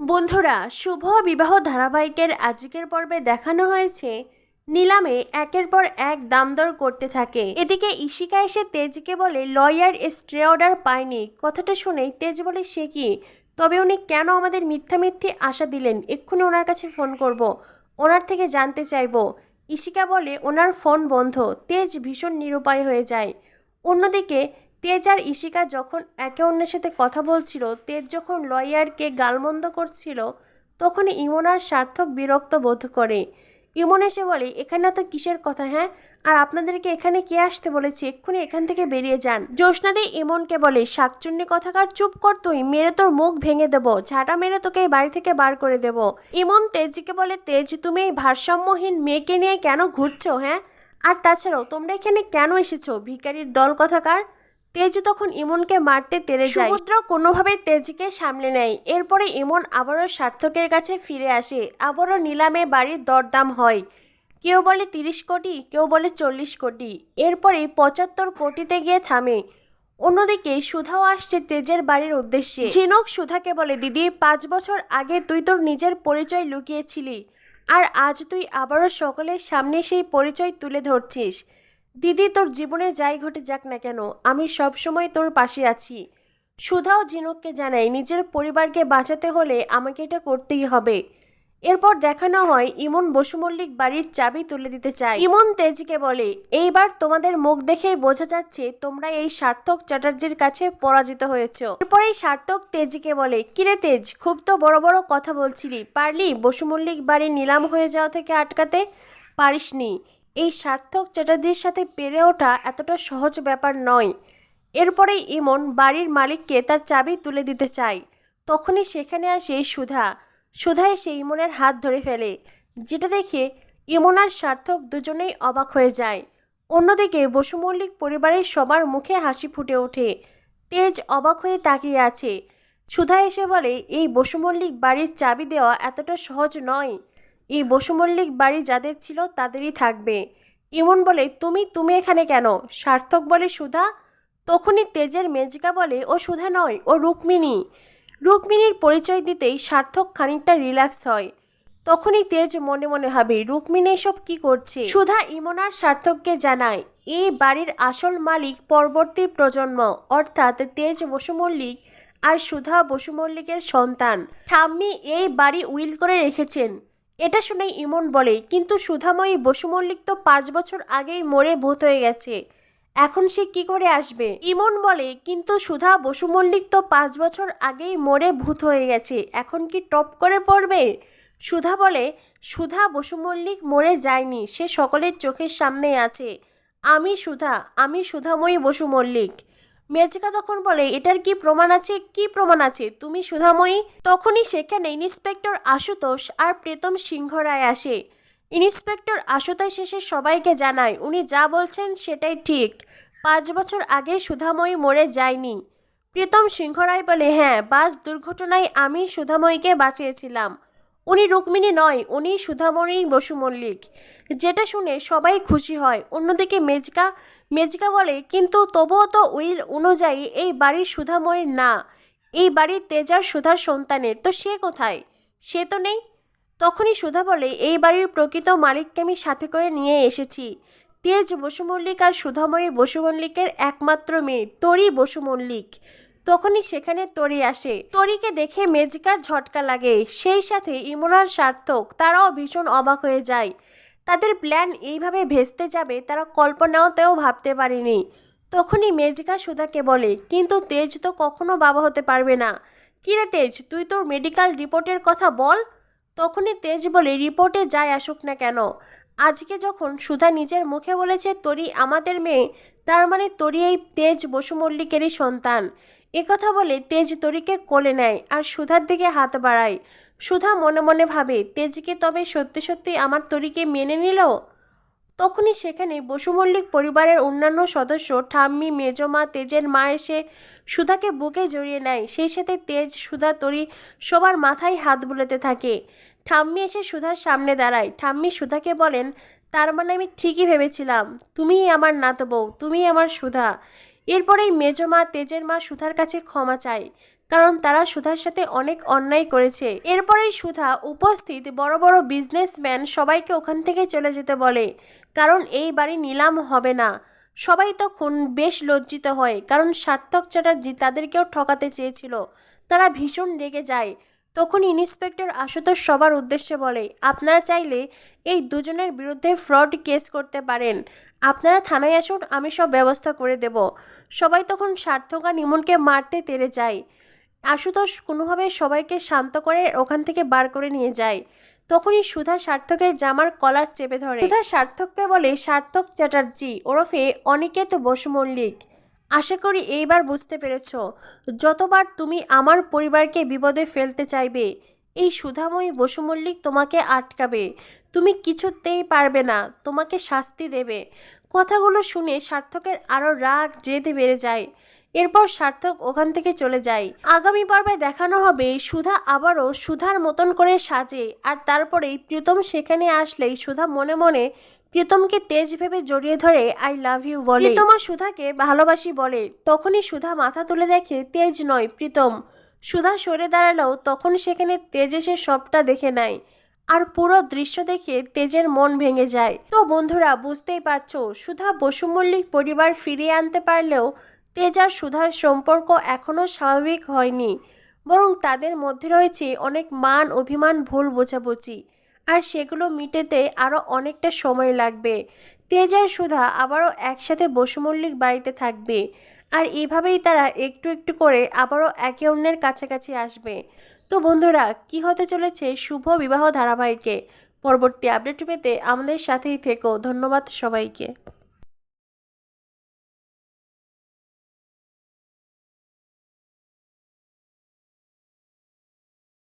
বন্ধুরা, শুভ বিবাহ ধারাবাহিকের আজকের পর্বে দেখানো হয়েছে নিলামে একের পর এক দামদর করতে থাকে। এদিকে ইশিকা এসে তেজকে বলে, লয়ার স্ট্রে অর্ডার পায়নি। কথাটা শুনেই তেজ বলে, সে কি? তবে উনি কেন আমাদের মিথ্যা মিথ্যে আশা দিলেন? এক্ষুনি ওনার কাছে ফোন করব। ওনার থেকে জানতে চাইব। ইশিকা বলে, ওনার ফোন বন্ধ। তেজ ভীষণ নিরুপায় হয়ে যায়। অন্যদিকে তেজ আর ইশিকা যখন একে অন্যের সাথে কথা বলছিল, তেজ যখন লয়ারকে গালমন্দ করছিল তখন ইমনার সার্থক বিরক্ত বোধ করে। ইমন এসে বলে, এখানে তো কিসের কথা হ্যাঁ? আর আপনাদেরকে এখানে কে আসতে বলেছে? এক্ষুনি এখান থেকে বেরিয়ে যান। জ্যোৎস্নাদি ইমনকে বলে, শাকচুন্নি কথাকার, চুপ কর তুই, মেরে তোর মুখ ভেঙে দেবো, ঝাঁটা মেরে তোকে এই বাড়ি থেকে বার করে দেবো। ইমন তেজকে বলে, তেজ, তুমি এই ভারসাম্যহীন মেয়েকে নিয়ে কেন ঘুরছো হ্যাঁ? আর তাছাড়াও, তোমরা এখানে কেন এসেছ? ভিখারির দল কথাকার? তেজ তখন ইমনকে মারতে তেরে যায়। সমুদ্র কোনোভাবে তেজকে সামলে নেয়। এরপরে ইমন আবারও সার্থকের কাছে ফিরে আসে। আবারও নিলামে বাড়ির দরদাম হয়। কেউ বলে তিরিশ কোটি, কেউ বলে চল্লিশ কোটি। এরপরে পঁচাত্তর কোটিতে গিয়ে থামে। অন্যদিকে সুধাও আসছে তেজের বাড়ির উদ্দেশ্যে। ঝিনক সুধাকে বলে, দিদি, পাঁচ বছর আগে তুই তোর নিজের পরিচয় লুকিয়েছিলি। আর আজ তুই আবারও সকলের সামনে সেই পরিচয় তুলে ধরছিস। দিদি, তোর জীবনে যাই ঘটে যাক না কেন, আমি সব সময় তোর পাশে আছি। সুধাও ঝিনুককে জানায়, নিজের পরিবারকে বাঁচাতে হলে আমাকে এটা করতেই হবে। এরপর দেখানো হয়, ইমন বসুমল্লিক বাড়ির চাবি তুলে দিতে চায়। ইমন তেজকে বলে, এইবার তোমাদের মুখ দেখেই বোঝা যাচ্ছে, তোমরা এই সার্থক চ্যাটার্জির কাছে পরাজিত হয়েছ। এরপরেই সার্থক তেজকে বলে, কিরে তেজ, খুব তো বড় বড় কথা বলছিলি, পারলি বসুমল্লিক বাড়ি নিলাম হয়ে যাওয়া থেকে আটকাতে? পারিসনি। এই সার্থক চ্যাটার্জির সাথে পেরে ওঠা এতটা সহজ ব্যাপার নয়। এরপরে ইমন বাড়ির মালিককে তার চাবি তুলে দিতে চায়। তখনই সেখানে আসে সুধা। সুধা এসে ইমনের হাত ধরে ফেলে, যেটা দেখে ইমন আর সার্থক দুজনেই অবাক হয়ে যায়। অন্যদিকে বসু মল্লিক পরিবারের সবার মুখে হাসি ফুটে ওঠে। তেজ অবাক হয়ে তাকিয়ে আছে। সুধা এসে বলে, এই বসু মল্লিক বাড়ির চাবি দেওয়া এতটা সহজ নয়। এই বসু মল্লিক বাড়ি যাদের ছিল তাদেরই থাকবে। ইমন বলে, তুমি তুমি এখানে কেন? সার্থক বলে, সুধা, তখনই তেজের মেজিকা বলে, ও সুধা নয়, ও রুক্মিণী। রুক্মিণীর পরিচয় দিতেই সার্থক খানিকটা রিল্যাক্স হয়। তখনই তেজ মনে মনে হবে রুক্মিণী এসব কি করছে? সুধা ইমনার সার্থককে জানায়, এই বাড়ির আসল মালিক পরবর্তী প্রজন্ম, অর্থাৎ তেজ বসু মল্লিক আর সুধা বসু মল্লিকের সন্তান। ঠাম্মি এই বাড়ি উইল করে রেখেছেন। এটা শুনে ইমন বলে, কিন্তু সুধাময়ী বসু মল্লিক তো পাঁচ বছর আগেই মরে ভূত হয়ে গেছে। এখন সে কি করে আসবে? ইমন বলে, কিন্তু সুধা, বসু মল্লিক তো পাঁচ বছর আগেই মরে ভূত হয়ে গেছে। এখন কি টপ করে পড়বে? সুধা বলে, সুধা, বসু মল্লিক মরে যায়নি। সে সকলের চোখের সামনে আছে। আমি সুধা, আমি সুধাময়ী বসু মল্লিক। মেজিকা তখন বলে, এটার কি প্রমাণ আছে? কি প্রমাণ আছে? তুমি সুধাময়ী? তখনই সেখানে ইন্সপেক্টর আশুতোষ আর প্রীতম সিংহ রায় আসে। ইন্সপেক্টর আশুতোষ শেষে সবাইকে জানায়, উনি যা বলছেন সেটাই ঠিক। পাঁচ বছর আগে সুধাময়ী মরে যায়নি। প্রীতম সিংহ রায় বলে হ্যাঁ বাস দুর্ঘটনায় আমি সুধাময়ীকে বাঁচিয়েছিলাম। উনি রুক্মিণী নয়, উনি সুধামণি বসু মল্লিক। যেটা শুনে সবাই খুশি হয়। অন্যদিকে মেজকা মেজকা বলে, কিন্তু তবুও তো উইল অনুযায়ী এই বাড়ির সুধাময়ীর না। এই বাড়ির তেজার সুধার সন্তানের। তো সে কোথায়? সে তো নেই? তখনই সুধা বলে, এই বাড়ির প্রকৃত মালিককে আমি সাথে করে নিয়ে এসেছি। তেজ বসু মল্লিক আর সুধাময়ী বসু মল্লিকের একমাত্র মেয়ে তরি বসু মল্লিক। তখনই সেখানে তরি আসে। তরিকে দেখে মেজিকার ঝটকা লাগে। সেই সাথে ইমরান সার্থক তারাও ভীষণ অবাক হয়ে যায়। তাদের প্ল্যান এইভাবে ভেস্তে যাবে তারা কল্পনাতেও ভাবতে পারেনি। তখনই মেজিকা সুধাকে বলে, কিন্তু তেজ তো কখনো বাবা হতে পারবে না। কিরে তেজ, তুই তোর মেডিকেল রিপোর্টের কথা বল? তখনই তেজ বলে, রিপোর্টে যাই আসুক না কেন। আজকে যখন সুধা নিজের মুখে বলেছে তরি আমাদের মেয়ে তার মানে তরি এই তেজ বসু মল্লিকেরই সন্তান। একথা বলে তেজ তরিকে কোলে নেয় আর সুধার দিকে হাত বাড়ায়। সুধা মনে মনে ভাবে তেজকে তবে সত্যি সত্যি আমার তরিকে মেনে নিল? তখনই সেখানে বসু মল্লিক পরিবারের অন্যান্য সদস্য, ঠাম্মি মেজমা তেজের মা এসে সুধাকে বুকে জড়িয়ে নেয়। সেই সাথে তেজ, সুধা, তরি সবার মাথায় হাত বুলাতে থাকে। ঠাম্মি এসে সুধার সামনে দাঁড়ায়। ঠাম্মি সুধাকে বলেন, তার মানে আমি ঠিকই ভেবেছিলাম। তুমিই আমার নাতো বউ তুমিই আমার সুধা। এরপরেই মেজমা তেজের মা সুধার কাছে ক্ষমা চায়, কারণ তারা সুধার সাথে অনেক অন্যায় করেছে। এরপরেই সুধা উপস্থিত বড় বড় বিজনেসম্যান সবাইকে ওখান থেকে চলে যেতে বলে, কারণ এই বাড়ি নিলাম হবে না। সবাই তখন বেশ লজ্জিত হয়, কারণ সার্থক চ্যাটার্জি তাদেরকেও ঠকাতে চেয়েছিল। তারা ভীষণ রেগে যায়। তখন ইন্সপেক্টর আশুতোষ সবার উদ্দেশ্যে বলে, আপনারা চাইলে এই দুজনের বিরুদ্ধে ফ্রড কেস করতে পারেন। আপনারা থানায় আসুন, আমি সব ব্যবস্থা করে দেব। সবাই তখন সার্থক আর নিমনকে মারতে তেড়ে যায়। আশুতোষ কোনোভাবে সবাইকে শান্ত করে ওখান থেকে বার করে নিয়ে যায়। তখনই সুধা সার্থকের জামার কলার চেপে ধরে। সুধা সার্থককে বলে, সার্থক চ্যাটার্জি, ওরফে অনিকেত বসু মল্লিক। আশা করি এইবার বুঝতে পেরেছ, যতবার তুমি আমার পরিবারকে বিপদে ফেলতে চাইবে, এই সুধাময়ী বসু মল্লিক তোমাকে আটকাবে। তুমি কিছুতেই পারবে না, তোমাকে শাস্তি দেবে। কথাগুলো শুনে সার্থকের আরও রাগ, জেদে বেড়ে যায়। এরপর সার্থক ওখান থেকে চলে যায়। আগামী পর্বে দেখানো হবে সুধা আবারও সুধার মতন করে সাজে, আর তারপরেই প্রীতম সেখানে আসলেই সুধা মনে মনে প্রীতমকে তেজ ভেবে জড়িয়ে ধরে আই লাভ ইউ বলে। প্রীতম সুধাকে ভালোবাসি বলে। তখনই সুধা মাথা তুলে দেখে, তেজ নয়, প্রীতম। সুধা সরে দাঁড়ালেও তখন সেখানে তেজ এসে সবটা দেখে নেয়। আর পুরো দৃশ্য দেখে তেজের মন ভেঙে যায়। তো বন্ধুরা, বুঝতেই পারছ, সুধা বসু মল্লিক পরিবার ফিরিয়ে আনতে পারলেও তেজ আর সুধার সম্পর্ক এখনও স্বাভাবিক হয়নি। বরং তাদের মধ্যে রয়েছে অনেক মান, অভিমান, ভুল বোঝাবুঝি। আর সেগুলো মিটেতে আরও অনেকটা সময় লাগবে। তেজ আর সুধা আবারও একসাথে বসুমল্লিক বাড়িতে থাকবে। আর এভাবেই তারা একটু একটু করে আবারও একে অন্যের কাছাকাছি আসবে। তো বন্ধুরা, কি হতে চলেছে শুভ বিবাহ ধারাবাহিকে? পরবর্তী আপডেট পেতে আমাদের সাথেই থেকো। ধন্যবাদ সবাইকে।